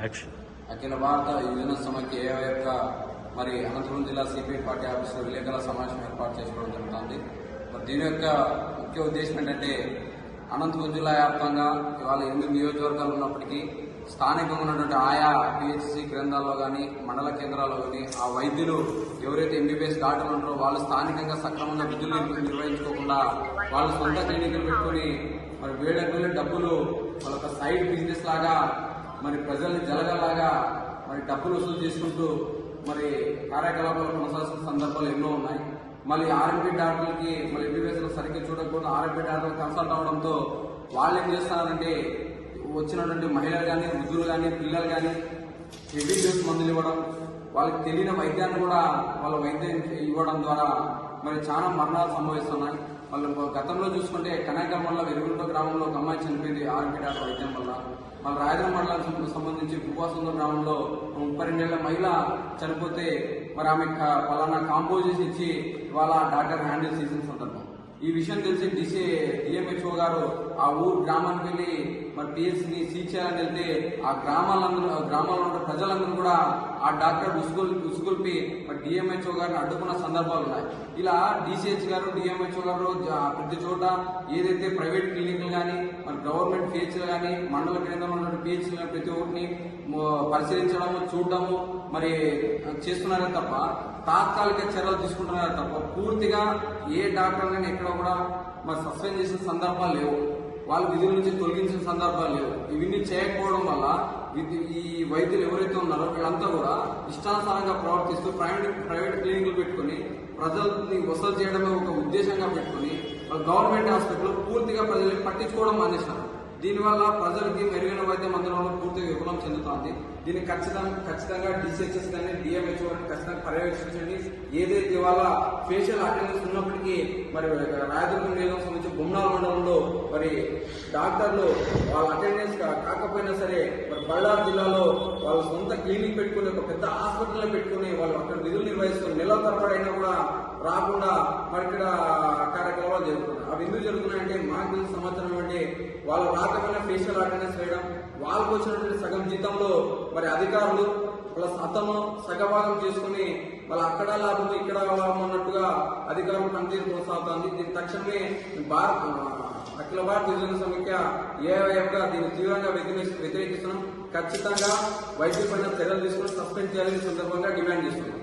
Action అఖిల భారత యువజన సమైక్య యొక్క మరి అనంతపురం జిల్లా సిపిఐ పార్టీ ఆఫీసులో విలేకరుల సమావేశం ఏర్పాటు చేసుకోవడం జరుగుతుంది. మరి దీని యొక్క ముఖ్య ఉద్దేశం ఏంటంటే అనంతపురం జిల్లా వ్యాప్తంగా ఇవాళ ఎనిమిది నియోజకవర్గాలు ఉన్నప్పటికీ స్థానికంగా ఉన్నటువంటి ఆయా పిహెచ్సి కేంద్రాల్లో కానీ మండల కేంద్రాల్లో కానీ ఆ వైద్యులు ఎవరైతే ఎంబీబీఎస్ డాక్టర్లు ఉంటారో వాళ్ళు స్థానికంగా సక్రమంగా విధులు నిర్వహించుకోకుండా వాళ్ళు సొంత క్లినిక్లు పెట్టుకొని మరి వేడెక్కువ డబ్బులు వాళ్ళ సైడ్ బిజినెస్ లాగా మరి ప్రజల్ని జలగలాగా మరి డబ్బులు వసూలు చేసుకుంటూ మరి కార్యకలాపాలు కొనసాగుతున్న సందర్భాలు ఎన్నో ఉన్నాయి. మళ్ళీ ఆర్ఎంపీ డాక్టర్లకి మళ్ళీ ఎంబీబీఎస్ సరిగ్గా చూడకపోతే ఆర్ఎంపీ డాక్టర్లు కన్సల్ట్ అవడంతో వాళ్ళు ఏం చేస్తున్నారంటే వచ్చినటువంటి మహిళలు కానీ వృద్ధులు కానీ పిల్లలు కానీ హెవీ డ్యూస్ మందులు ఇవ్వడం వాళ్ళకి తెలియని వైద్యాన్ని కూడా వాళ్ళ వైద్యం ఇవ్వడం ద్వారా మరి చాలా మరణాలు సంభవిస్తున్నాయి. వాళ్ళు గతంలో చూసుకుంటే కనకర్ వెలుగుంట గ్రామంలో ఒక అమ్మాయి చనిపోయింది ఆర్ఎంపీ డాక్టర్ వైద్యం వల్ల. మన రాయదుర్గం మండలానికి సంబంధించి భూపాసుందర గ్రామంలో ముప్పై రెండేళ్ళ మహిళ చనిపోతే మరి ఆమె పలానా కాంపోజిషన్ ఇచ్చి వాళ్ళ డాక్టర్ హ్యాండిల్ చేసిన సందర్భం. ఈ విషయం తెలిసి డిసి డిఎంహెచ్ఓ గారు ఆ ఊరు గ్రామానికి వెళ్ళి మరి పిఎస్సిని సీజ్ చేయాలని వెళ్తే ఆ గ్రామాలందరూ గ్రామాల్లో ఉన్న ప్రజలందరూ కూడా ఆ డాక్టర్ ఉసుగులు ఉసుగుల్పి మరి డిఎంహెచ్ఓ గారిని అడ్డుకున్న సందర్భాలు ఉన్నాయి. ఇలా డిసిహెచ్ గారు డిఎంహెచ్ఓ గారు ప్రతి చోట ఏదైతే ప్రైవేట్ క్లినిక్లు కానీ మరి గవర్నమెంట్ పిహెచ్లు కానీ మండల కేంద్రంలో ఉన్న పిహెచ్లు కానీ ప్రతి ఒక్కరిని పరిశీలించడము చూడడము మరి చేస్తున్నారే తప్ప తాత్కాలిక చర్యలు తీసుకుంటున్నారే తప్ప పూర్తిగా ఏ డాక్టర్ కానీ ఎక్కడ కూడా మరి సస్పెండ్ చేసిన సందర్భాలు లేవు. వాళ్ళు విధుల నుంచి తొలగించిన సందర్భాలు లేవు. ఇవన్నీ చేయకపోవడం వల్ల ఇది- ఈ వైద్యులు ఎవరైతే ఉన్నారో వీళ్ళంతా కూడా ఇష్టానుసారంగా ప్రవర్తిస్తూ ప్రైవేట్ ప్రైవేట్ క్లినిక్లు పెట్టుకుని ప్రజల్ని వసూలు చేయడమే ఒక ఉద్దేశంగా పెట్టుకుని గవర్నమెంట్ హాస్పిటల్ పూర్తిగా ప్రజల్ని పట్టించుకోవడం మానేసినారు. దీనివల్ల ప్రజలకి మెరుగైన వైద్యం అందడంలో పూర్తిగా విఫలం చెందుతోంది. దీన్ని ఖచ్చితంగా ఖచ్చితంగా డిసిహెచ్ఎస్ కానీ డిఎంహెచ్ఓ కానీ ఖచ్చితంగా పర్యవేక్షించండి. ఏదైతే ఇవాళ ఫేషియల్ అటెండెన్స్ ఉన్నప్పటికీ మరి రాయదుర్గం నియోజకవర్గం సంబంధించి బొమ్మనాల మండలంలో మరి డాక్టర్లు వాళ్ళ అటెండెన్స్ కాకపోయినా సరే మరి బళ్ళారు జిల్లాలో వాళ్ళ సొంత క్లినిక్ పెట్టుకుని ఒక పెద్ద హాస్పిటల్ పెట్టుకుని వాళ్ళు అక్కడ విధులు నిర్వహిస్తున్న నెలల తరబడైనా కూడా రాకుండా మరి ఇక్కడ కార్యక్రమాలు జరుగుతుంది అవి ఎందుకు జరుగుతున్నాయంటే మాకు తెలిసిన సమాచారం అంటే వాళ్ళు రాకపోయినా ఫేషియల్ అటెండెన్స్ వేయడం వాళ్ళకు వచ్చినటువంటి సగం జీతంలో మరి అధికారులు వాళ్ళ సతము సగభాగం చేసుకుని వాళ్ళ అక్కడ లాభం ఇక్కడ లాభం అన్నట్టుగా అధికారులు పనితీరు కొనసాగుతోంది. దీని తక్షణమే భారత్ అఖిల భారత యువజన సమైక్య ఏఐఎఫ్గా దీన్ని తీవ్రంగా వ్యతిరేకిస్తున్నాం. ఖచ్చితంగా వైద్యులపైన చర్యలు తీసుకుని సస్పెండ్ చేయాలని సందర్భంగా డిమాండ్ చేస్తున్నాం.